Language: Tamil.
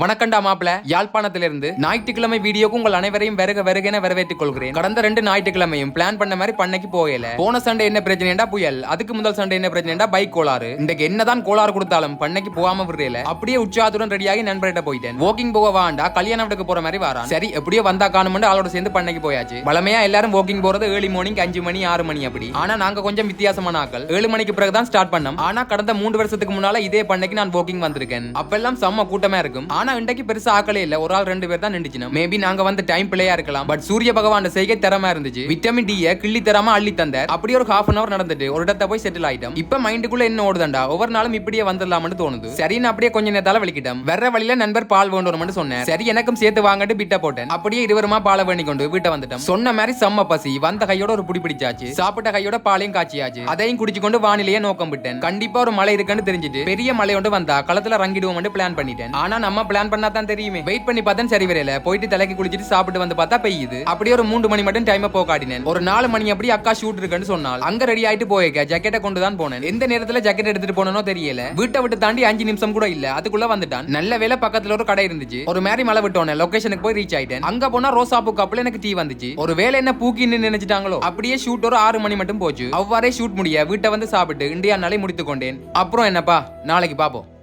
வணக்கண்டா மாப்பிள. யாழ்ப்பாணத்திலிருந்து ஞாயிற்றுக்கிழமை வீடியோக்கு உங்கள் அனைவரையும் வருக வருகென வரவேற்றுக் கொள்கிறேன். கடந்த ரெண்டு ஞாயிற்றுக்கிழமையும் பிளான் பண்ண மாதிரி பண்ணைக்கு போகல. போன சண்டே என்ன பிரச்சனைடா புயல். அதுக்கு முதல் சண்டே என்ன பிரச்சனைடா பைக் கோளாறு. இன்றைக்கு என்னதான் கோளாறு கொடுத்தாலும் பண்ணைக்கு போகாம விடுறேல. அப்படியே உற்சாகத்துடன் ரெடியாகி நண்பர்கிட்ட போயிட்டேன். வாக்கிங் போக வாண்டா கல்யாண வீட்டுக்கு போற மாதிரி வரான். சரி எப்படியோ வந்தா காணும்னு ஆளோட சேர்ந்து பண்ணைக்கு போயாச்சு. வளமையா எல்லாரும் வாக்கிங் போறது ஏழு மார்னிங் அஞ்சு மணி ஆறு மணி அப்படி. ஆனா நாங்க கொஞ்சம் வித்தியாசமான ஆக்கள். ஏழு மணிக்கு பிறகு தான் ஸ்டார்ட் பண்ணோம். ஆனா கடந்த மூன்று வருஷத்துக்கு முன்னால இதே பண்ணைக்கு நான் வாக்கிங் வந்திருக்கேன். அப்பெல்லாம் செம்ம கூட்டமா இருக்கும். ஆனா இன்றைக்கு பெருசா ஆக்களே இல்ல. ஒரு ஆள் ரெண்டு பேர் தான் நின்றுச்சு மேபி நாங்க வந்து டைம் பிள்ளையா இருக்கலாம். பட் சூரிய பகவான் செய்கை திறமா இருந்துச்சு. விட்டமின் டி கிள்ளி திறமா அள்ளி தந்தார். அப்படியே ஒரு ஹாஃப் அன் அவர் நடந்துட்டு ஒரு இடத்த போய் செட்டில் ஆயிட்டோம். இப்ப மைண்டுக்குள்ள என்ன ஓடுதண்டா? ஒவ்வொரு நாளும் இப்படியே வந்துடலாம்னு தோணுது. சரின்னு அப்படியே கொஞ்ச நேரத்தால வெளிக்கிட்டோம். வர வழியில நண்பர் பால் வேண்டும்னு சொன்னேன் சரி எனக்கும் சேர்த்து வாங்கிட்டு பிட்ட போட்டேன். அப்படியே இருவருமா பாலை வேண்டி கொண்டு வீட்டை வந்துட்டோம். சொன்ன மாதிரி செம்ம பசி. வந்த கையோட ஒரு புடி பிடிச்சாச்சு. சாப்பிட்ட கையோட பாலையும் காய்ச்சியாச்சு. அதையும் குடிச்சு கொண்டு வானிலையே நோக்கம் விட்டேன். கண்டிப்பா ஒரு மழை இருக்குன்னு தெரிஞ்சுட்டு பெரிய மழை ஒன்று வந்தா களத்துல ரங்கிடுவோம் பிளான் பண்ணிட்டேன். ஆனா நம்ம பிளான் பண்ணா தான் தெரியுமே. வெயிட் பண்ணி பார்த்தா சரி வரையில. போயிட்டு தலைக்கு குளிச்சிட்டு சாப்பிட்டு வந்து பார்த்தா பெய்யுது. அப்படியே ஒரு மூன்று மணி மட்டும் டைம் போகாட்டினேன் ஒரு நாலு மணி அப்படி அக்கா ஷூட் இருக்குன்னு சொன்னால் அங்க ரெடி ஆயிட்டு போயிருக்க ஜாக்கெட்டை கொண்டு தான் போனேன். எந்த நேரத்துல ஜாக்கெட் எடுத்துட்டு போனோ தெரியல. வீட்டை விட்டு தாண்டி அஞ்சு நிமிஷம் கூட இல்ல. அதுக்குள்ள வந்துட்டான். நல்ல வேலை பக்கத்துல ஒரு கடை இருந்துச்சு. ஒரு மேரி மழை விட்டோனே லொகேஷனுக்கு போய் ரீச் ஆயிட்டேன். அங்க போனா ரோசா பூ கப்பல எனக்கு டீ வந்துச்சு. ஒரு வேலை என்ன பூக்கின்னு நினைச்சிட்டாங்களோ அப்படியே ஷூட் ஒரு ஆறு மணி மட்டும் போச்சு. அவ்வாறே ஷூட் முடிய வீட்டை வந்து சாப்பிட்டு இந்தியா நாளை முடித்துக் கொண்டேன். அப்புறம் என்னப்பா? நாளைக்கு பாப்போம்.